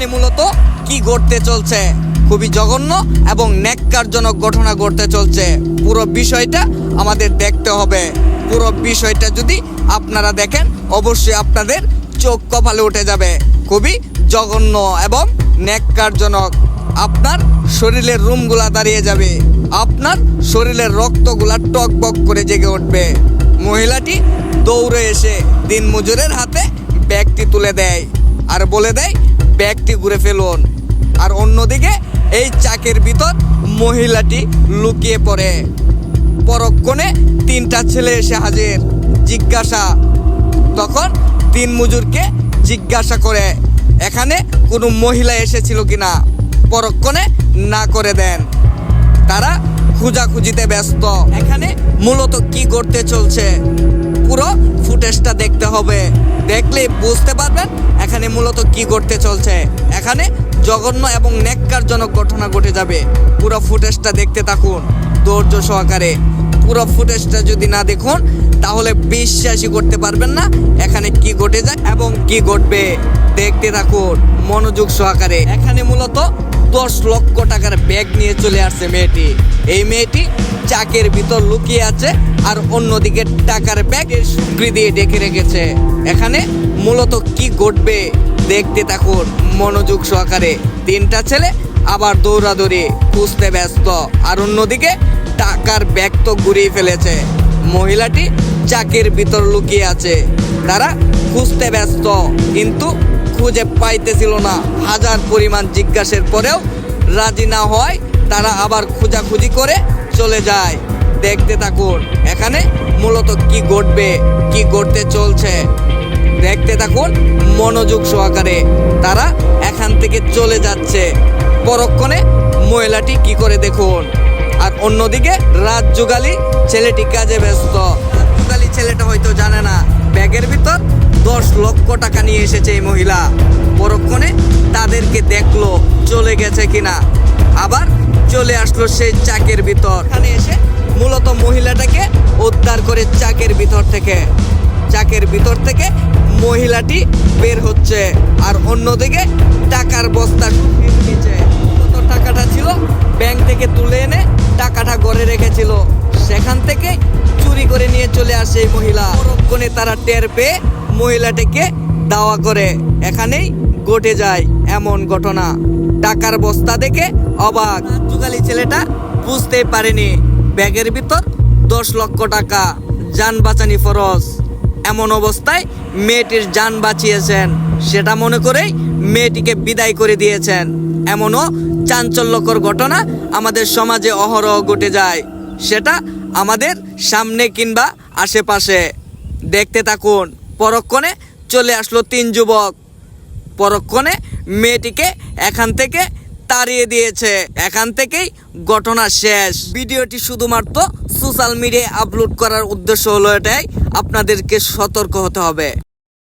এখানে মূলত কি ঘটতে চলছে? খুবই জঘন্য এবং ন্যাক্কারজনক ঘটনা ঘটতে চলছে। পুরো বিষয়টা আমাদের দেখতে হবে। পুরো বিষয়টা যদি আপনারা দেখেন, অবশ্যই আপনাদের চোখ কপালে উঠে যাবে। খুবই জঘন্য এবং ন্যাক্কারজনক। আপনার শরীরের রুমগুলা দাঁড়িয়ে যাবে। আপনার শরীরের রক্তগুলা টক টকবক করে জেগে উঠবে। মহিলাটি দৌড়ে এসে দিন মজুরের হাতে ব্যাগটি তুলে দেয়। আর বলে দেয় ব্যাগটি ঘুরে ফেলুন। আর অন্যদিকে এই চাকের ভিতর মহিলাটি লুকিয়ে পড়ে। পরক্ষণে তিনটা ছেলে এসে হাজির, জিজ্ঞাসা। তখন তিন মজুরকে জিজ্ঞাসা করে, এখানে কোনো মহিলা এসেছিল কিনা? পরক্ষণে না করে দেন। তারা খুঁজাখুঁজিতে ব্যস্ত, এখানে মূলত কি করতে চলছে? পুরো ফুটেজটা দেখতে হবে। দেখলে বুঝতে পারবেন এখানে মূলত কি করতে চলছে? এখানে জঘন্য এবং ন্যাক্কারজনক ঘটনা ঘটে যাবে। পুরো ফুটেজটা দেখতে থাকুন ধৈর্য সহকারে। পুরো ফুটেজটা যদি না দেখুন, তাহলে বিশ্বাসই করতে পারবেন না এখানে কি ঘটে যায় এবং কি ঘটবে। দেখতে থাকুন মনোযোগ সহকারে। এখানে মূলত দশ লক্ষ টাকার ব্যাগ নিয়ে চলে আসছে মেয়েটি। এই মেয়েটি চাকের ভিতর লুকিয়ে আছে আর অন্যদিকে টাকার ব্যাগের সুকৃ দিয়ে ডেকে রেখেছে। এখানে মূলত কি ঘটবে দেখতে থাকুন মনোযোগ সহকারে। তিনটা ছেলে আবার দৌড়াদৌড়ি খুঁজতে ব্যস্ত। আর অন্যদিকে টাকার ব্যাগ তো ঘুরিয়ে ফেলেছে। মহিলাটি চাকের ভিতর লুকিয়ে আছে। তারা খুঁজতে ব্যস্ত, কিন্তু খুঁজে পাইতেছিল না। হাজার পরিমাণ জিজ্ঞাসার পরেও রাজি না হয় তারা আবার খোঁজাখুঁজি করে চলে যায়। দেখতে থাকুন, এখানে মূলত কি ঘটবে, কি ঘটতে চলছে। থাকুন মনোযোগ সহকারে তারা এখান থেকে চলে যাচ্ছে। পরক্ষণে মহিলাটি কি করে দেখুন? আর অন্যদিকে রাত যুগালি ছেলেটি কাজে ব্যস্ত। যুগালি ছেলেটা হয়তো জানে না, ব্যাগের ভিতর দশ লক্ষ টাকা নিয়ে এসেছে এই মহিলা। পরক্ষণে তাদেরকে দেখল, চলে গেছে কিনা। আবার চলে আসলো সেই চাকের ভিতর। এখানে এসে মূলত মহিলাটাকে উদ্ধার করে চাকের ভিতর থেকে। চাকের ভিতর থেকে মহিলাটি বের হচ্ছে। আর অন্যদিকে টাকার বস্তা নিচে কত টাকাটা ছিল ব্যাংক থেকে তুলে এনে টাকাটা ঘরে রেখেছিল। সেখান থেকে চুরি করে নিয়ে চলে আসে এই মহিলা। পরক্ষণে তারা টের পেয়ে মহিলাটিকে দাওয়া করে। এখানেই ঘটে যায় এমন ঘটনা। টাকার বস্তা দেখে অবাক। যুগালি ছেলেটা বুঝতেই পারেনি। ব্যাগের ভিতর দশ লক্ষ টাকা। যান বাঁচানি ফরজ। এমন অবস্থায় মেয়েটির যান বাঁচিয়েছেন। সেটা মনে করেই মেয়েটিকে বিদায় করে দিয়েছেন। এমনও চাঞ্চল্যকর ঘটনা আমাদের সমাজে অহরহ ঘটে যায়। সেটা আমাদের সামনে কিংবা আশেপাশে। দেখতে থাকুন, পরক্ষণে চলে আসলো তিন যুবক। পরক্ষণে মেয়েটিকে এখান থেকে তাড়িয়ে দিয়েছে। এখান থেকেই ঘটনা শেষ। ভিডিওটি শুধুমাত্র সোশ্যাল মিডিয়ায় আপলোড করার উদ্দেশ্য হলো এটাই। আপনাদেরকে সতর্ক হতে হবে।